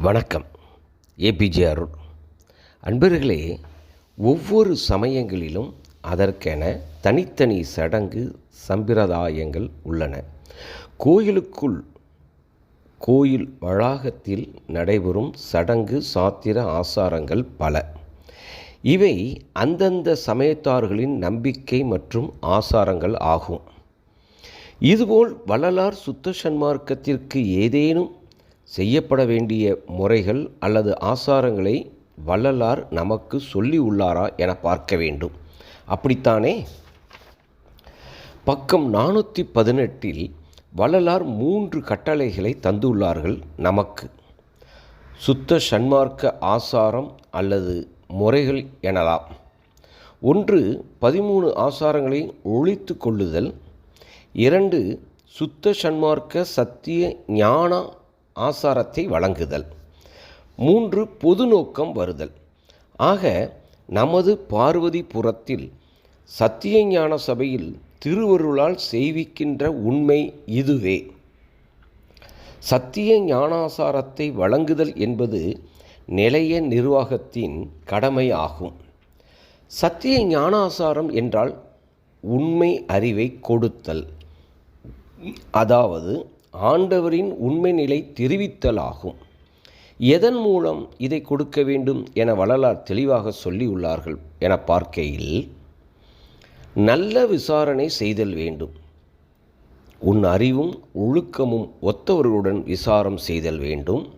வணக்கம். ஏபிஜே அருள் அன்பர்களே ஒவ்வொரு சமயங்களிலும் அதற்கென தனித்தனி சடங்கு சம்பிரதாயங்கள் உள்ளன. கோயிலுக்குள் கோயில் வளாகத்தில் நடைபெறும் சடங்கு சாத்திர ஆசாரங்கள் பல. இவை அந்தந்த சமயத்தார்களின் நம்பிக்கை மற்றும் ஆசாரங்கள் ஆகும். இதுபோல் வள்ளலார் சுத்த சன்மார்க்கத்திற்கு ஏதேனும் செய்யப்பட வேண்டிய முறைகள் அல்லது ஆசாரங்களை வள்ளலார் நமக்கு சொல்லி உள்ளாரா என பார்க்க வேண்டும். அப்படித்தானே? பக்கம் நானூற்றி பதினெட்டில் வள்ளலார் மூன்று கட்டளைகளை தந்துள்ளார்கள் நமக்கு. சுத்த சன்மார்க்க ஆசாரம் அல்லது முறைகள் எனலாம். ஒன்று பதிமூணு ஆசாரங்களை ஒழித்து கொள்ளுதல். இரண்டு சுத்த சன்மார்க்க சத்திய ஞான ஆசாரத்தை வழங்குதல். மூன்று பொது நோக்கம் வருதல். ஆக நமது பார்வதிபுரத்தில் புறத்தில் சத்தியஞான சபையில் திருவருளால் செய்விக்கின்ற உண்மை இதுவே. சத்திய ஞானாசாரத்தை வழங்குதல் என்பது நிலைய நிர்வாகத்தின் கடமை ஆகும். சத்திய ஞானாசாரம் என்றால் உண்மை அறிவை கொடுத்தல். அதாவது ஆண்டவரின் உண்மை நிலை தெரிவித்தலாகும். எதன் மூலம் இதை கொடுக்க வேண்டும் என வள்ளலார் தெளிவாக சொல்லியுள்ளார்கள் என பார்க்கையில் நல்ல விசாரணை செய்தல் வேண்டும். உன் அறிவும் ஒழுக்கமும் ஒத்தவர்களுடன் விசாரம் செய்தல் வேண்டும்.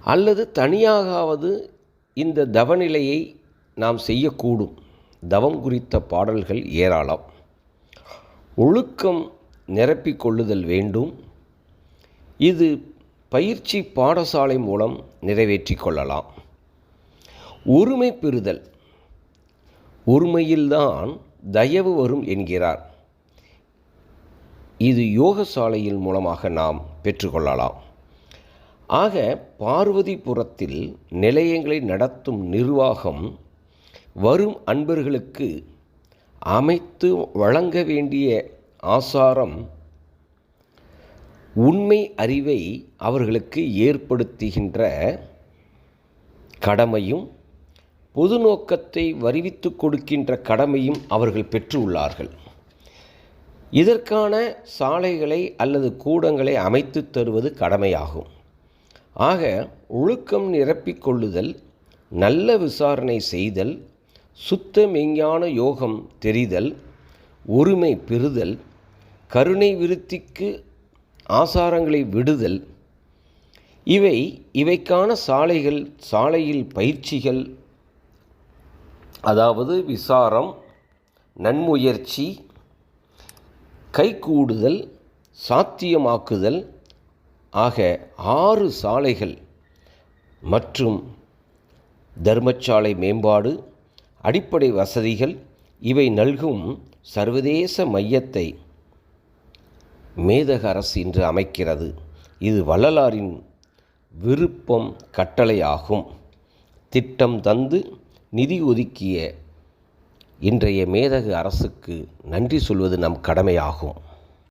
அல்லது தனியாகாவது இந்த தவநிலையை நாம் செய்யக்கூடும். தவம் குறித்த பாடல்கள் ஏராளம். ஒழுக்கம் நிரப்பிக்கொள்ளுதல் வேண்டும். இது பயிற்சி பாடசாலை மூலம் நிறைவேற்றிக் கொள்ளலாம். ஒருமை பெறுதல். ஒருமையில்தான் தயவு வரும் என்கிறார். இது யோகசாலையின் மூலமாக நாம் பெற்றுக்கொள்ளலாம் ஆக பார்வதிபுரத்தில் நிலையங்களை நடத்தும் நிர்வாகம் வரும் அன்பர்களுக்கு அமைத்து வழங்க வேண்டிய ஆசாரம் உண்மை அறிவை அவர்களுக்கு ஏற்படுத்துகின்ற கடமையும் பொது நோக்கத்தை வருவித்து கொடுக்கின்ற கடமையும் அவர்கள் பெற்றுள்ளார்கள். இதற்கான சாலைகளை அல்லது கூடங்களை அமைத்து தருவது கடமையாகும். ஆக ஒழுக்கம் நிரப்பிக்கொள்ளுதல் நல்ல விசாரணை செய்தல் சுத்த மெஞ்ஞான யோகம் தெரிதல் ஒருமை பெறுதல் கருணை விருத்திக்கு ஆசாரங்களை விடுதல். இவை இவைக்கான சாலைகள் சாலையில் பயிற்சிகள். அதாவது விசாரம் நன்முயற்சி கைகூடுதல் சாத்தியமாக்குதல் ஆக ஆறு சாலைகள் மற்றும் தர்மசாலை மேம்பாடு அடிப்படை வசதிகள் இவை நல்கும் சர்வதேச மையத்தை மேதக அரசு இன்று அமைக்கிறது. இது வள்ளலாரின் விருப்பம் கட்டளையாகும். திட்டம் தந்து நிதி ஒதுக்கிய இன்றைய மேதகு அரசுக்கு நன்றி சொல்வது நம் கடமையாகும்.